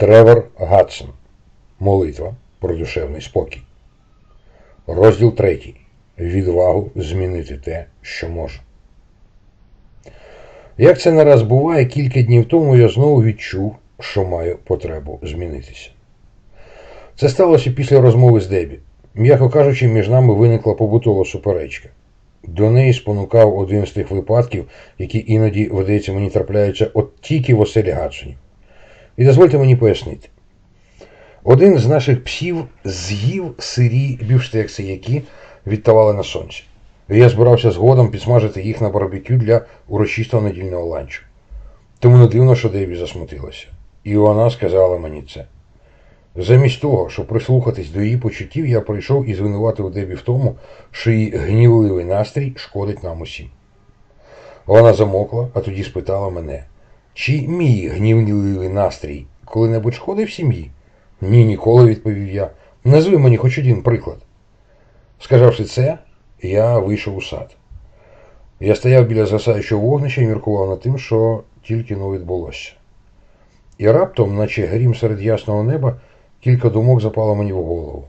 Тревор Гадсон. Молитва про душевний спокій. Розділ третій. Відвагу змінити те, що може. Як це не раз буває, кілька днів тому я знову відчув, що маю потребу змінитися. Це сталося після розмови з Дебі. М'яко кажучи, між нами виникла побутова суперечка. До неї спонукав один з тих випадків, які іноді, видається, мені трапляються от тільки в оселі Гадсонів. І дозвольте мені пояснити. Один з наших псів з'їв сирі бівштекси, які відтавали на сонці. І я збирався згодом підсмажити їх на барбекю для урочистого недільного ланчу. Тому не дивно, що Деві засмутилася. І вона сказала мені це. Замість того, щоб прислухатись до її почуттів, я прийшов і звинуватив Дебі в тому, що її гнівливий настрій шкодить нам усім. Вона замокла, а тоді спитала мене, чи мій гнівливий настрій коли-небудь шкодив сім'ї? Ні, ніколи, відповів я. Назви мені хоч один приклад. Сказавши це, я вийшов у сад. Я стояв біля згасаючого вогнища і міркував над тим, що тільки но відбулося. І раптом, наче грім серед ясного неба, кілька думок запало мені в голову.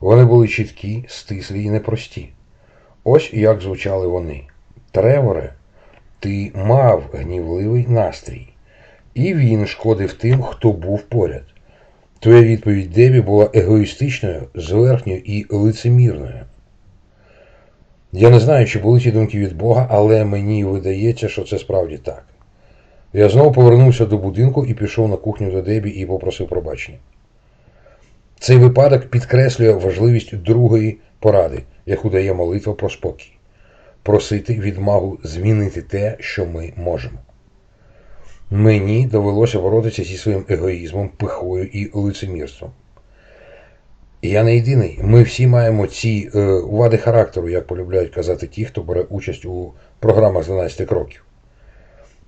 Вони були чіткі, стислі і непрості. Ось як звучали вони. Треворе, ти мав гнівливий настрій, і він шкодив тим, хто був поряд. Твоя відповідь Дебі була егоїстичною, зверхньою і лицемірною. Я не знаю, чи були ті думки від Бога, але мені видається, що це справді так. Я знову повернувся до будинку і пішов на кухню до Дебі і попросив пробачення. Цей випадок підкреслює важливість другої поради, яку дає молитва про спокій. Просити відмагу змінити те, що ми можемо. Мені довелося боротися зі своїм егоїзмом, пихою і лицемірством. Я не єдиний. Ми всі маємо ці е, вади характеру, як полюбляють казати ті, хто бере участь у програмах 12 кроків.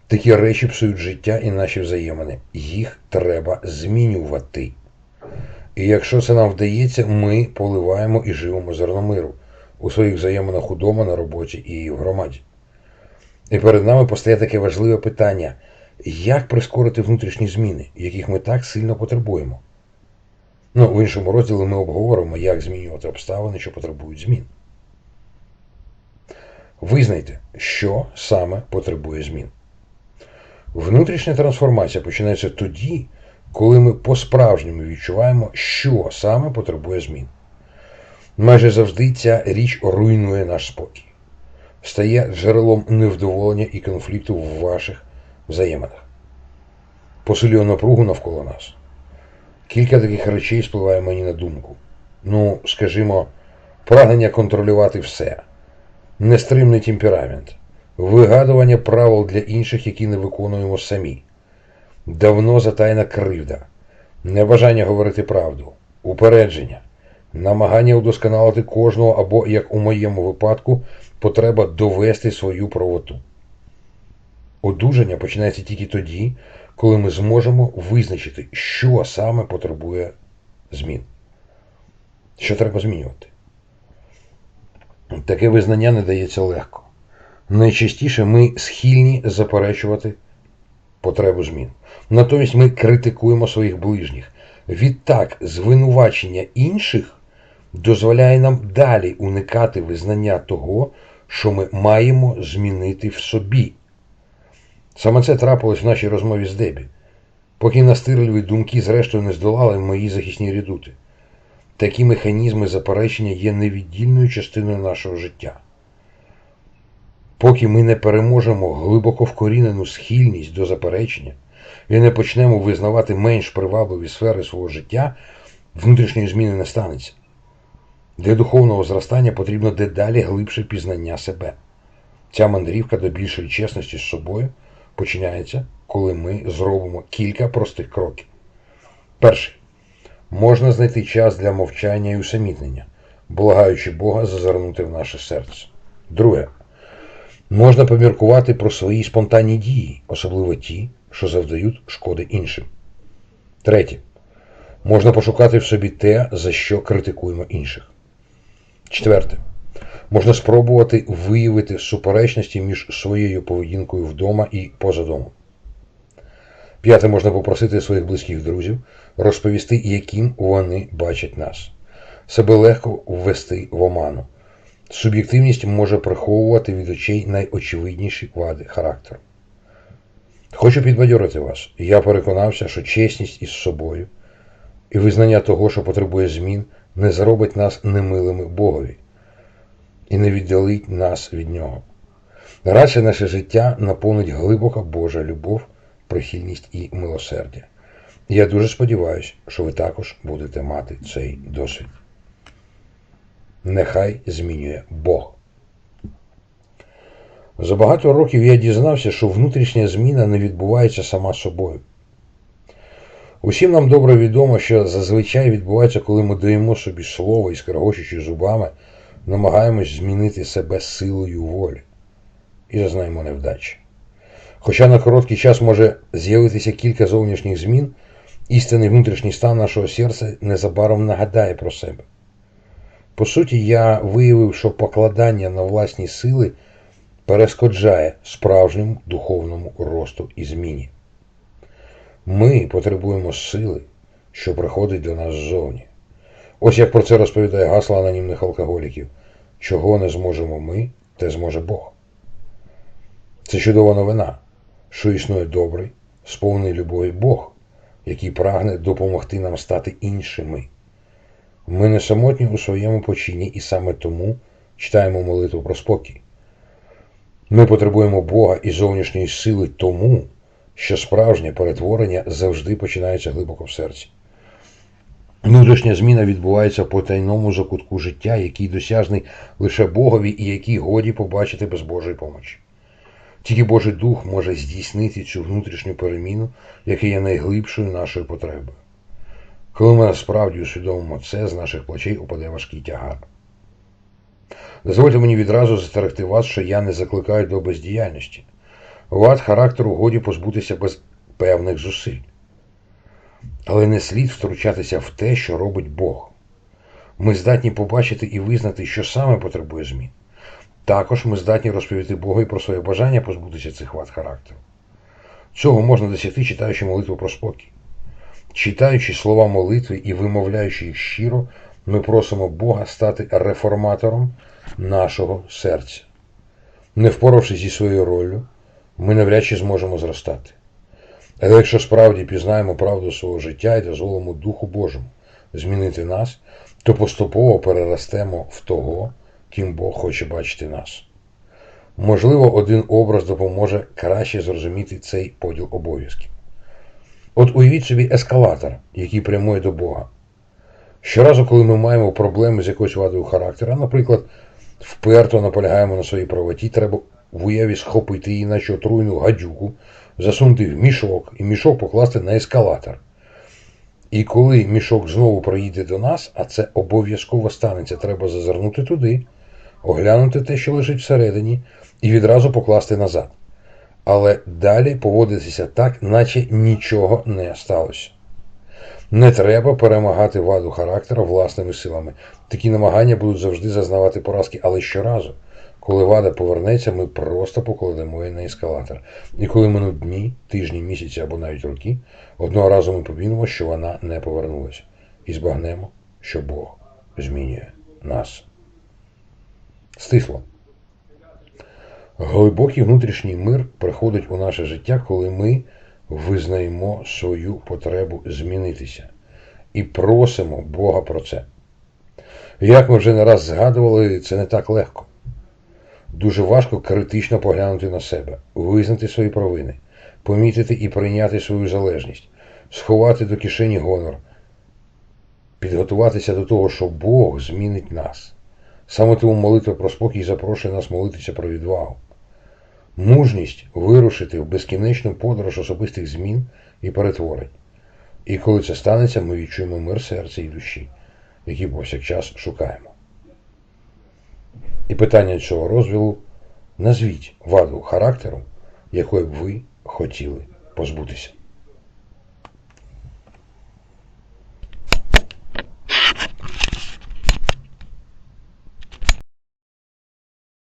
Такі речі псують життя і наші взаємини. Їх треба змінювати. І якщо це нам вдається, ми поливаємо і живемо зерно миру у своїх взаєминах удома, на роботі і в громаді. І перед нами постає таке важливе питання: як прискорити внутрішні зміни, яких ми так сильно потребуємо? Ну, в іншому розділі ми обговоримо, як змінювати обставини, що потребують змін. Визнайте, що саме потребує змін. Внутрішня трансформація починається тоді, коли ми по-справжньому відчуваємо, що саме потребує змін. Майже завжди ця річ руйнує наш спокій, стає джерелом невдоволення і конфлікту в ваших взаєминах, посилює напругу навколо нас. Кілька таких речей спливає мені на думку. Ну, скажімо, прагнення контролювати все, нестримний темперамент, вигадування правил для інших, які не виконуємо самі, давно затайна кривда, небажання говорити правду, упередження, намагання удосконалити кожного або, як у моєму випадку, потреба довести свою правоту. Одужання починається тільки тоді, коли ми зможемо визначити, що саме потребує змін. Що треба змінювати. Таке визнання не дається легко. Найчастіше ми схильні заперечувати потребу змін. Натомість ми критикуємо своїх ближніх. Відтак, звинувачення інших дозволяє нам далі уникати визнання того, що ми маємо змінити в собі. Саме це трапилось в нашій розмові з Дебі, поки настирливі думки, зрештою, не здолали мої захисні рідути. Такі механізми заперечення є невіддільною частиною нашого життя. Поки ми не переможемо глибоко вкорінену схильність до заперечення і не почнемо визнавати менш привабливі сфери свого життя, внутрішньої зміни не станеться. Для духовного зростання потрібно дедалі глибше пізнання себе. Ця мандрівка до більшої чесності з собою починається, коли ми зробимо кілька простих кроків. Перший. Можна знайти час для мовчання і усамітнення, благаючи Бога зазирнути в наше серце. Друге. Можна поміркувати про свої спонтанні дії, особливо ті, що завдають шкоди іншим. Третє. Можна пошукати в собі те, за що критикуємо інших. Четверте. Можна спробувати виявити суперечності між своєю поведінкою вдома і поза домом. П'яте можна попросити своїх близьких друзів розповісти, яким вони бачать нас. Себе легко ввести в оману. Суб'єктивність може приховувати від очей найочевидніші вади характеру. Хочу підбадьорити вас. Я переконався, що чесність із собою і визнання того, що потребує змін, не зробить нас немилими Богові і не віддалить нас від нього. Радше наше життя наповнить глибока Божа любов, прихильність і милосердя. Я дуже сподіваюся, що ви також будете мати цей досвід. Нехай змінює Бог. За багато років я дізнався, що внутрішня зміна не відбувається сама собою. Усім нам добре відомо, що зазвичай відбувається, коли ми даємо собі слово і скаргочучи зубами, намагаємось змінити себе силою волі і зазнаємо невдачі. Хоча на короткий час може з'явитися кілька зовнішніх змін, істинний внутрішній стан нашого серця незабаром нагадає про себе. По суті, я виявив, що покладання на власні сили перешкоджає справжньому духовному росту і зміні. Ми потребуємо сили, що приходить до нас ззовні. Ось як про це розповідає гасло анонімних алкоголіків. Чого не зможемо ми, те зможе Бог. Це чудова новина, що існує добрий, сповний любові Бог, який прагне допомогти нам стати іншими. Ми не самотні у своєму почині і саме тому читаємо молитву про спокій. Ми потребуємо Бога і зовнішньої сили тому, що справжнє перетворення завжди починається глибоко в серці. Внутрішня зміна відбувається в потайному закутку життя, який досяжний лише Богові і який годі побачити без Божої помочі. Тільки Божий Дух може здійснити цю внутрішню переміну, яка є найглибшою нашою потребою. Коли ми насправді усвідомимо це, з наших плечей упаде важкий тягар. Дозвольте мені відразу застерегти вас, що я не закликаю до бездіяльності. Вад характеру годі позбутися без певних зусиль. Але не слід втручатися в те, що робить Бог. Ми здатні побачити і визнати, що саме потребує змін. Також ми здатні розповісти Богу і про своє бажання позбутися цих вад характеру. Цього можна досягти, читаючи молитву про спокій. Читаючи слова молитви і вимовляючи їх щиро, ми просимо Бога стати реформатором нашого серця. Не впоравшись зі своєю ролью, ми навряд чи зможемо зростати. Але якщо справді пізнаємо правду свого життя і дозволимо Духу Божому змінити нас, то поступово переростемо в того, ким Бог хоче бачити нас. Можливо, один образ допоможе краще зрозуміти цей поділ обов'язків. От уявіть собі ескалатор, який прямує до Бога. Щоразу, коли ми маємо проблеми з якоюсь вадою характера, наприклад, вперто наполягаємо на своїй правоті, треба в уяві схопити її, наче отруйну гадюку, засунути в мішок і мішок покласти на ескалатор. І коли мішок знову проїде до нас, а це обов'язково станеться, треба зазирнути туди, оглянути те, що лежить всередині, і відразу покласти назад. Але далі поводитися так, наче нічого не сталося. Не треба перемагати ваду характера власними силами. Такі намагання будуть завжди зазнавати поразки, але щоразу, коли вада повернеться, ми просто покладемо її на ескалатор. І коли минуть дні, тижні, місяці або навіть роки, одного разу ми повінимо, що вона не повернулася. І збагнемо, що Бог змінює нас. Стисло. Глибокий внутрішній мир приходить у наше життя, коли ми визнаємо свою потребу змінитися і просимо Бога про це. Як ми вже не раз згадували, це не так легко. Дуже важко критично поглянути на себе, визнати свої провини, помітити і прийняти свою залежність, сховати до кишені гонор, підготуватися до того, що Бог змінить нас. Саме тому молитва про спокій запрошує нас молитися про відвагу. Мужність вирушити в безкінечну подорож особистих змін і перетворень. І коли це станеться, ми відчуємо мир серця і душі, які повсякчас шукаємо. І питання цього розділу назвіть ваду характеру, якої б ви хотіли позбутися.